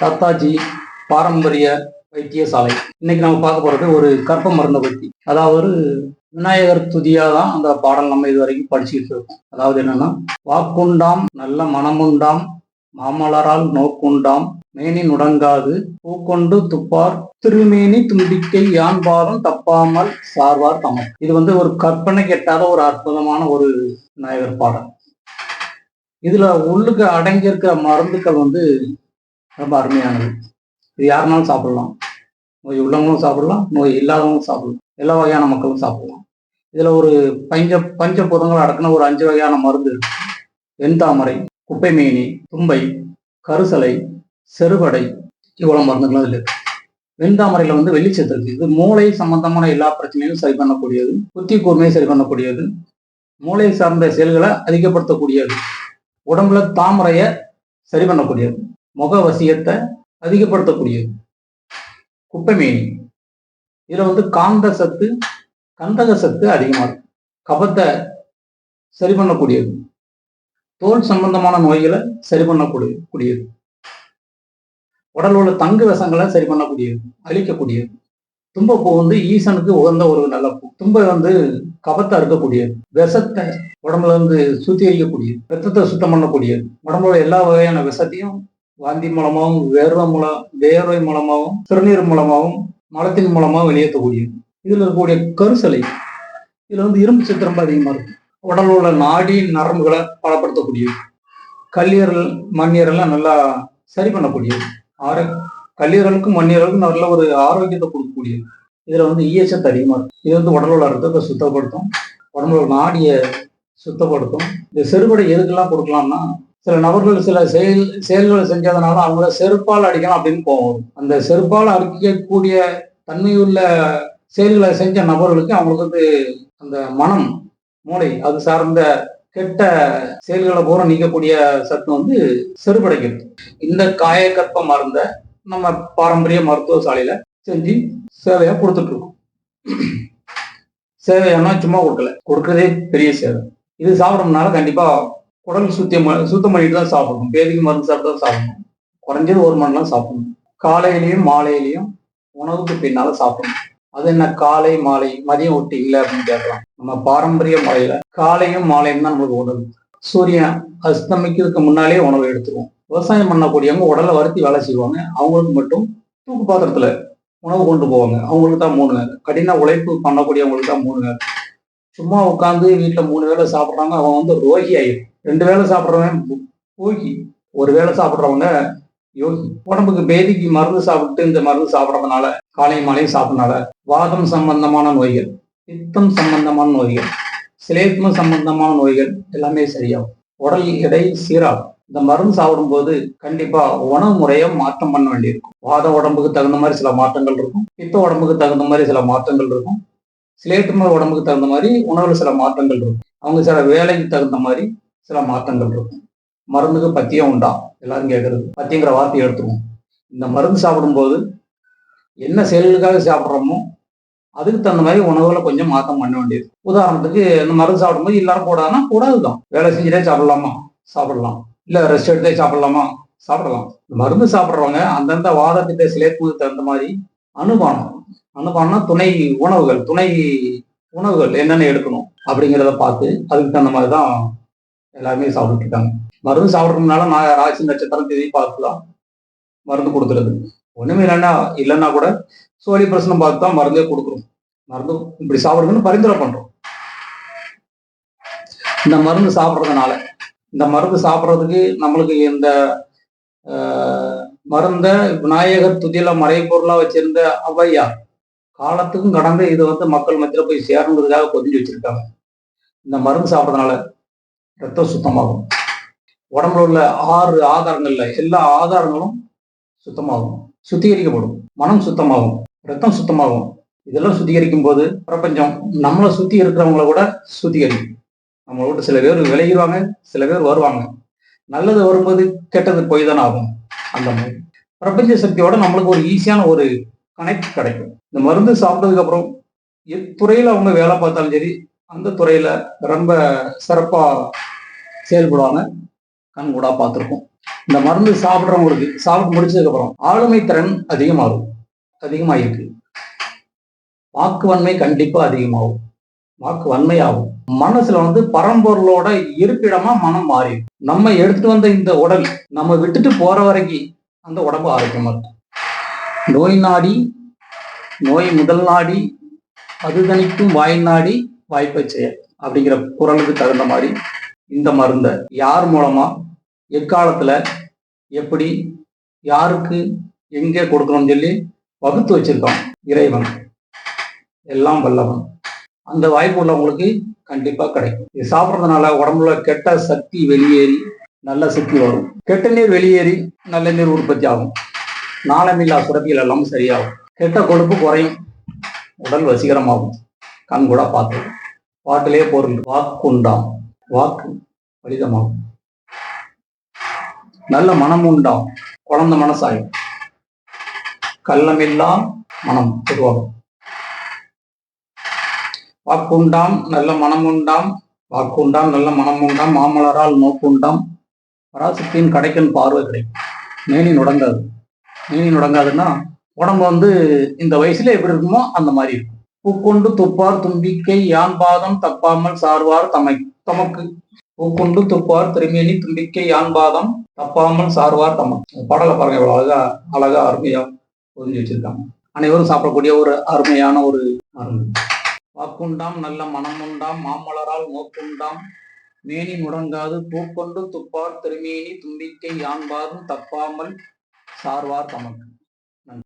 தாத்தாஜி பாரம்பரிய வைத்தியசாலை. இன்னைக்கு நம்ம பார்க்க போறது ஒரு கற்ப மருந்தை பற்றி அதாவது விநாயகர் துதியா தான் அந்த பாடல் நம்ம இது வரைக்கும் படிச்சுக்கிட்டு இருக்கோம். அதாவது என்னன்னா வாக்குண்டாம் நல்ல மனமுண்டாம் மாமலரால் நோக்குண்டாம் மேனி நுடங்காது பூக்கொண்டு துப்பார் திருமேனி தும்பிக்கை யான் பாதம் தப்பாமல் சார்வார் தமர். இது வந்து ஒரு கற்பனை கெட்டாத ஒரு அற்புதமான ஒரு விநாயகர் பாடல். இதுல உள்ளுக்கு அடங்கியிருக்கிற மருந்துக்கள் வந்து ரொம்ப அருமையானது. இது யாருனாலும் சாப்பிடலாம். நோய் உள்ளவங்களும் சாப்பிடலாம் நோய் இல்லாதவங்களும் சாப்பிடலாம். எல்லா வகையான மக்களும் சாப்பிடலாம். இதில் ஒரு பஞ்ச பஞ்ச பூதங்கள் அடக்கின ஒரு அஞ்சு வகையான மருந்து வெண்தாமரை வெண்தாமரை குப்பைமேனி தும்பை கருசலை செருவடை இவ்வளவு மருந்துகளும் அதில் இருக்கு. வெண்தாமரையில் வந்து வெளிச்சத்து இருக்கு. இது மூளை சம்பந்தமான எல்லா பிரச்சனையும் சரி பண்ணக்கூடியது. புத்தி கூர்மையை சரி பண்ணக்கூடியது. மூளை சார்ந்த செயல்களை அதிகப்படுத்தக்கூடியது. உடம்புல தாமரையை சரி பண்ணக்கூடியது. முக வசியத்தை அதிகப்படுத்தக்கூடியது. குப்பைமேனி. இதுல வந்து காந்த சத்து கந்தக சத்து அதிகமாக இருக்கு. கபத்தை சரி பண்ணக்கூடியது. தோல் சம்பந்தமான நோய்களை சரி பண்ணக்கூடிய கூடியது. உடல் உள்ள தங்கு விஷங்களை சரி பண்ணக்கூடியது அழிக்கக்கூடியது. தும்பப்பூ வந்து ஈசனுக்கு உகந்த ஒரு நல்ல பூ. தும்பை வந்து கபத்தை அறுக்கக்கூடியது விஷத்தை உடம்புல இருந்து சுத்திகரிக்கக்கூடியது. ரத்தத்தை சுத்தம் பண்ணக்கூடியது. உடம்புல எல்லா வகையான விஷத்தையும் வாந்தி மூலமாகவும் வேர்வை மூலம் வேர்வை மூலமாகவும் சிறுநீர் மூலமாகவும் மலத்தின் மூலமாகவும் வெளியேற்றக்கூடியது இதில் இருக்கக்கூடிய கருசலை இதில் வந்து இரும்பு சத்து ரொம்ப அதிகமா இருக்கு உள்ள நாடி நரம்புகளை பலப்படுத்தக்கூடியது கல்லீரல் மண்ணீரெல்லாம் நல்லா சரி பண்ணக்கூடியது ஆர கல்லீரலுக்கும் மண்ணீரலுக்கும் நல்ல ஒரு ஆரோக்கியத்தை கொடுக்கக்கூடியது இதில் வந்து ஈயச்சத்து அதிகமாக இருக்கும். இது வந்து உடல்ல உள்ள ரத்தத்தை சுத்தப்படுத்தும். உடம்புல நாடியை சுத்தப்படுத்தும். இந்த செருபடை எதுக்கெல்லாம் கொடுக்கலாம்னா சில நபர்கள் சில செயல் செயல்களை செஞ்சதுனால அவங்கள செருப்பால் அடிக்கணும் அப்படின்னு போகும் அந்த செருப்பால் அடிக்கக்கூடிய தன்மையுள்ள செயல்களை செஞ்ச நபர்களுக்கு அவங்களுக்கு வந்து அந்த மனம் மூளை அது சார்ந்த கெட்ட செயல்களை பூரா நீக்கக்கூடிய சத்து வந்து செருப்படைக்கிறது. இந்த காயக்கற்ப மருந்த நம்ம பாரம்பரிய மருத்துவ சாலையில செஞ்சு சேவையா கொடுத்துட்டு இருக்கோம் சேவையானா சும்மா கொடுக்கல. கொடுக்கறதே பெரிய சேவை. இது சாப்பிடணும்னால கண்டிப்பா உடம்பு சுத்தம் சுத்தம் பண்ணிட்டு தான் சாப்பிடணும். பேதிக்கு மருந்து சாப்பிட்டு தான் சாப்பிடணும். குறைஞ்சது ஒரு மணி நேரம் சாப்பிடணும். காலையிலையும் மாலையிலையும் உணவுக்கு பின்னால சாப்பிடணும். அது என்ன காலை மாலை மதியம் ஒட்டி இல்லை அப்படின்னு கேட்கலாம். நம்ம பாரம்பரிய முறையில காலையும் மாலையும் தான் நம்மளுக்கு உணவு சூரியன் அஸ்தமிக்கிறதுக்கு முன்னாலே உணவு எடுத்துருவோம் விவசாயம் பண்ணக்கூடியவங்க உடலை வருத்தி வேலை செய்வாங்க. அவங்களுக்கு மட்டும் தூக்கு பாத்திரத்துல உணவு கொண்டு போவாங்க. அவங்களுக்கு தான் மூணு நேரம். கடின உழைப்பு பண்ணக்கூடியவங்களுக்கு தான் மூணு நேரம். சும்மா உட்காந்து வீட்டில் மூணு வேளை சாப்பிட்றாங்க அவன் வந்து ரோகி ஆயிடும் ரெண்டு வேளை சாப்பிட்றவன் போகி ஒரு வேளை சாப்பிட்றவங்க யோகி. உடம்புக்கு பேதிக்கு மருந்து சாப்பிட்டு இந்த மருந்து சாப்பிட்றதுனால காலை மாலையும் சாப்பிட்றதுனால வாதம் சம்பந்தமான நோய்கள் பித்தம் சம்பந்தமான நோய்கள் சிலேத்ம சம்பந்தமான நோய்கள் எல்லாமே சரியாகும். உடல் எடை சீராகும். இந்த மருந்து சாப்பிடும்போது கண்டிப்பா உணவு முறையை மாற்றம் பண்ண வேண்டியிருக்கும். வாத உடம்புக்கு தகுந்த மாதிரி சில மாற்றங்கள் இருக்கும். பித்த உடம்புக்கு தகுந்த மாதிரி சில மாற்றங்கள் இருக்கும். சிலேத்தும உடம்புக்கு தகுந்த மாதிரி உணவுல சில மாற்றங்கள் இருக்கும். அவங்க சில வேலைக்கு தகுந்த மாதிரி சில மாற்றங்கள் இருக்கும். மருந்துக்கு பத்தியம் உண்டா? எல்லாரும் கேட்கறது. பத்தியங்கிற வார்த்தையை எடுத்துருவோம் இந்த மருந்து சாப்பிடும்போது என்ன செயல்களுக்காக சாப்பிட்றோமோ அதுக்கு தகுந்த மாதிரி உணவுகளை கொஞ்சம் மாற்றம் பண்ண வேண்டியது. உதாரணத்துக்கு இந்த மருந்து சாப்பிடும்போது எல்லாரும் கூடாதுன்னா கூடாதுதான் வேலை செஞ்சுட்டே சாப்பிடலாமா? சாப்பிடலாம். இல்லை ரெஸ்ட் எடுத்தே சாப்பிடலாமா? சாப்பிடலாம். மருந்து சாப்பிட்றவங்க அந்தந்த வாதத்திட்ட சிலேத்துக்கு தகுந்த மாதிரி அனுபானம். அனுபானம்னா துணை உணவுகள் துணை உணவுகள் என்னென்ன எடுக்கணும் அப்படிங்கிறத பார்த்து அதுக்கு தகுந்த மாதிரி தான் எல்லாருமே சாப்பிட்டு இருக்காங்க மருந்து சாப்பிட்றதுனால நான் ராசி நட்சத்திரம் தேதி பார்த்து தான் மருந்து கொடுத்துருது. ஒண்ணுமே இல்லைன்னா இல்லைன்னா கூட சோழி பிரச்சனை பார்த்து தான் மருந்தே கொடுக்குறோம் மருந்து இப்படி சாப்பிடுங்கன்னு பரிந்துரை பண்றோம். இந்த மருந்து சாப்பிட்றதுனால இந்த மருந்து சாப்பிட்றதுக்கு நம்மளுக்கு இந்த ஆஹ், மருந்த விநாயகர் துதியில மறைப்பொருளா வச்சிருந்த ஔவையார் காலத்துக்கும் கடந்து இது வந்து மக்கள் மத்தியில போய் சேரணுங்கிறதுக்காக பொதிஞ்சு வச்சிருக்காங்க. இந்த மருந்து சாப்பிட்றதுனால ரத்தம் சுத்தமாகும் உடம்புல உள்ள ஆறு ஆதாரங்கள்ல எல்லா ஆதாரங்களும் சுத்தமாகும். சுத்திகரிக்கப்படும். மனம் சுத்தமாகும். ரத்தம் சுத்தமாகும். இதெல்லாம் சுத்திகரிக்கும் போது பிரபஞ்சம் நம்மளை சுத்தி இருக்கிறவங்கள கூட சுத்திகரிக்கும். நம்மளை விட்டு சில பேர் விலகிடுவாங்க சில பேர் வருவாங்க. நல்லது வரும்போது கெட்டது போய் தானே ஆகும். அந்த மாதிரி. பிரபஞ்ச சக்தியோட நம்மளுக்கு ஒரு ஈஸியான ஒரு கனெக்ட் கிடைக்கும். இந்த மருந்து சாப்பிட்டதுக்கு அப்புறம் எத்துறையில் அவங்க வேலை பார்த்தாலும் சரி அந்த துறையில ரொம்ப சிறப்பா செயல்படுவாங்க. கண்கூடா பார்த்துருக்கோம் இந்த மருந்து சாப்பிட்றவங்களுக்கு சாப்பிட்டு முடிச்சதுக்கு அப்புறம் ஆளுமை திறன் அதிகமாகும். அதிகமாயிருக்கு. வாக்கு வன்மை கண்டிப்பா அதிகமாகும். வாக்கு வன்மையாகும் மனசுல வந்து பரம்பொருளோட இருப்பிடமா மனம் மாறிடும் நம்ம எடுத்துட்டு வந்த இந்த உடல் நம்ம விட்டுட்டு போற வரைக்கும் அந்த உடம்பு ஆரோக்கியமா இருக்கும் நோய் நாடி நோய் முதல் நாடி அது தணிக்கும் வாய் நாடி வாய்ப்பை செயல் அப்படிங்கிற குரலுக்கு தகுந்த மாதிரி இந்த மருந்தை யார் மூலமா எக்காலத்துல எப்படி யாருக்கு எங்கே கொடுக்கணும்னு சொல்லி வகுத்து வச்சிருக்கான் இறைவன். எல்லாம் வல்லவன். அந்த வாய்ப்பு உள்ளவங்களுக்கு கண்டிப்பா கிடைக்கும். இது சாப்பிட்றதுனால உடம்புல கெட்ட சக்தி வெளியேறி நல்ல சக்தி வரும். கெட்ட நீர் வெளியேறி நல்ல நீர் உற்பத்தி ஆகும். நாளமில்லா சுரப்பிகள் எல்லாம் சரியாகும். கெட்ட கொழுப்பு குறையும். உடல் வசீகரமாகும். கண் கூட பார்த்து பாட்டிலே பொருள். வாக்குண்டாம். வாக்கு பலிதமாகும் நல்ல மனம் உண்டாம் குழந்தை மனசாயும். கள்ளமில்லா மனம் உருவாகும் வாக்குண்டாம் நல்ல மனம் உண்டாம் வாக்குண்டாம் நல்ல மனம் உண்டாம் மாமலரால் நோக்குண்டாம். பராசக்தியின் கடைக்கன் பார்வை கிடைக்கும். மேனி நுடங்காது. மேனி நுடங்காதுன்னா உடம்பு வந்து இந்த வயசுல எப்படி இருக்குமோ அந்த மாதிரி இருக்கும். பூக்கொண்டு துப்பார் தும்பிக்கை யான் பாதம் தப்பாமல் சார்வார் தமை தமக்கு. பூக்கொண்டு துப்பார் திருமேனி தும்பிக்கை யான் பாதம் தப்பாமல் சார்வார் தமக்கு. பாடலை பாருங்க இவ்வளவு அழகா அழகா அருமையா பொதிஞ்சு வச்சிருக்காங்க. அனைவரும் சாப்பிடக்கூடிய ஒரு அருமையான ஒரு மருந்து. வாக்குண்டாம் நல்ல மனம் உண்டாம் மாமலரால் மோக்குண்டாம். மேனி முடங்காது பூக்கொண்டு துப்பார் திருமேனி தும்பிக்கை யான்பாரும் தப்பாமல் சார்வார் தமக்கு.